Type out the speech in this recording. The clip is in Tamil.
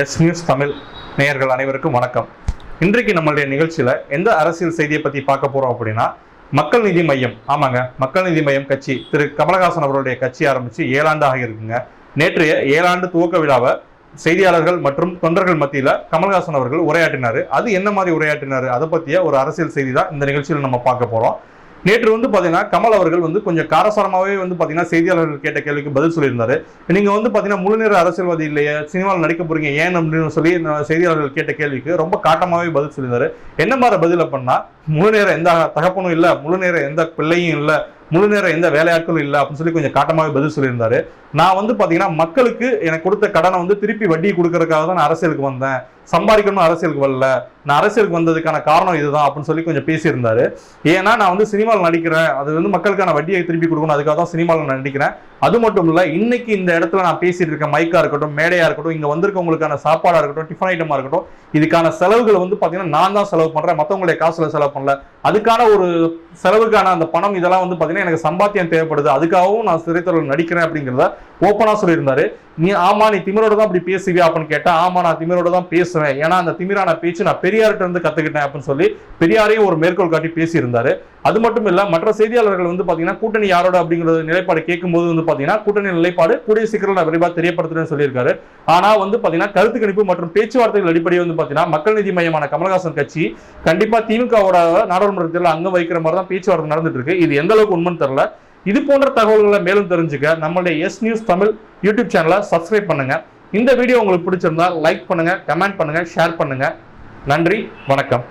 எஸ் நியூஸ் தமிழ் நேயர்கள் அனைவருக்கும் வணக்கம். இன்றைக்கு நம்மளுடைய நிகழ்ச்சியில் எந்த அரசியல் செய்தியை பற்றி பார்க்க போகிறோம் அப்படின்னா மக்கள் நீதி மையம் ஆமாங்க மக்கள் நீதி மையம் கட்சி திரு. கமலஹாசன் அவருடைய கட்சி ஆரம்பித்து ஏழாண்டு ஆகியிருக்குங்க. நேற்றைய ஏழாண்டு துவக்க விழாவை செய்தியாளர்கள் மற்றும் தொண்டர்கள் மத்தியில் கமல்ஹாசன் அவர்கள் உரையாற்றினார். அது என்ன மாதிரி உரையாற்றினாரு? அதை பற்றிய ஒரு அரசியல் செய்தி தான் இந்த நிகழ்ச்சியில் நம்ம பார்க்க போகிறோம் நேற்று வந்து பார்த்தீங்கன்னா கமல் அவர்கள் வந்து கொஞ்சம் காரசாரமாகவே வந்து பார்த்தீங்கன்னா செய்தியாளர்கள் கேட்ட கேள்விக்கு பதில் சொல்லியிருந்தாரு. நீங்கள் வந்து பார்த்தீங்கன்னா முழுநேர அரசியல்வாதி இல்லையா சினிமாவில் நடிக்க போறீங்க ஏன் அப்படின்னு சொல்லி செய்தியாளர்கள் கேட்ட கேள்விக்கு ரொம்ப காட்டமாகவே பதில் சொல்லியிருந்தாரு. என்ன மாதிரி பதில் பண்ணா முழு நேரம் எந்த தகப்பனும் இல்லை முழு நேரம் எந்த பிள்ளையும் இல்லை முழு நேரம் எந்த வேலையாட்களும் இல்லை அப்படின்னு சொல்லி கொஞ்சம் காட்டமாகவே பதில் சொல்லியிருந்தாரு. நான் வந்து பார்த்தீங்கன்னா மக்களுக்கு எனக்கு கொடுத்த கடனை வந்து திருப்பி வட்டி கொடுக்கறதுக்காக தான் நான் அரசியலுக்கு வந்தேன். சம்பாதிக்கணும் அரசியலுக்கு வரல. நான் அரசியலுக்கு வந்ததுக்கான காரணம் இதுதான் அப்படின்னு சொல்லி கொஞ்சம் பேசியிருந்தாரு. ஏன்னா நான் வந்து சினிமாவில் நடிக்கிறேன். அது வந்து மக்களுக்கான வட்டியை திருப்பி கொடுக்கணும். அதுக்காக தான் சினிமாவில் நடிக்கிறேன். அது மட்டும் இல்லை இன்னைக்கு இந்த இடத்துல நான் பேசிட்டு இருக்க மைக்கா இருக்கட்டும் மேடையா இருக்கட்டும் இங்க வந்திருக்கவங்களுக்கான சாப்பாடா இருக்கட்டும் டிஃபன் ஐட்டமா இருக்கட்டும் இதுக்கான செலவுகள் வந்து பாத்தீங்கன்னா நான் தான் செலவு பண்றேன். மற்றவங்களுடைய காசுல செலவு பண்ணல. அதுக்கான ஒரு செலவுக்கான அந்த பணம் இதெல்லாம் வந்து பாத்தீங்கன்னா எனக்கு சம்பாத்தியம் தேவைப்படுது. அதுக்காகவும் நான் திரைத்துறையில் நடிக்கிறேன் அப்படிங்கிறத ஓப்பனா சொல்லியிருந்தாரு. நீ ஆமா நீ திமிரோட தான் அப்படி பேசுவியா அப்படின்னு கேட்டா ஆமா நான் திமிரோட தான் பேசுவேன். ஏன்னா அந்த திமிரான பேச்சு நான் பெரியார்கிட்ட இருந்து கத்துக்கிட்டேன் அப்படின்னு சொல்லி பெரியாரையும் ஒரு மேற்கோள் காட்டி பேசியிருந்தாரு. அது மட்டும் இல்ல மற்ற செய்தியாளர்கள் வந்து பாத்தீங்கன்னா கூட்டணி யாரோட அப்படிங்கிற நிலைப்பாடு கேட்கும்போது வந்து பாத்தீங்கன்னா கூட்டணி நிலைப்பாடு கூடிய சீக்கிரம் நான் விரைவாக தெரியப்படுத்துறேன்னு சொல்லியிருக்காரு. ஆனா வந்து பாத்தீங்கன்னா கருத்து கணிப்பு மற்றும் பேச்சுவார்த்தைகள் அடிப்படையில் வந்து பாத்தீங்கன்னா மக்கள் நீதி மையமான கமலஹாசன் கட்சி கண்டிப்பா திமுகவோட நாடாளுமன்றத்தில் அங்கம் வைக்கிற மாதிரி தான் பேச்சுவார்த்தை நடந்துட்டு இருக்கு. இது எந்த அளவுக்கு உண்மைன்னு தெரியல. இது போன்ற தகவல்களை மேலும் தெரிஞ்சுக்க நம்மளுடைய எஸ் நியூஸ் தமிழ் யூடியூப் சேனலை சப்ஸ்கிரைப் பண்ணுங்க. இந்த வீடியோ உங்களுக்கு பிடிச்சிருந்தா லைக் பண்ணுங்க கமெண்ட் பண்ணுங்க ஷேர் பண்ணுங்க. நன்றி வணக்கம்.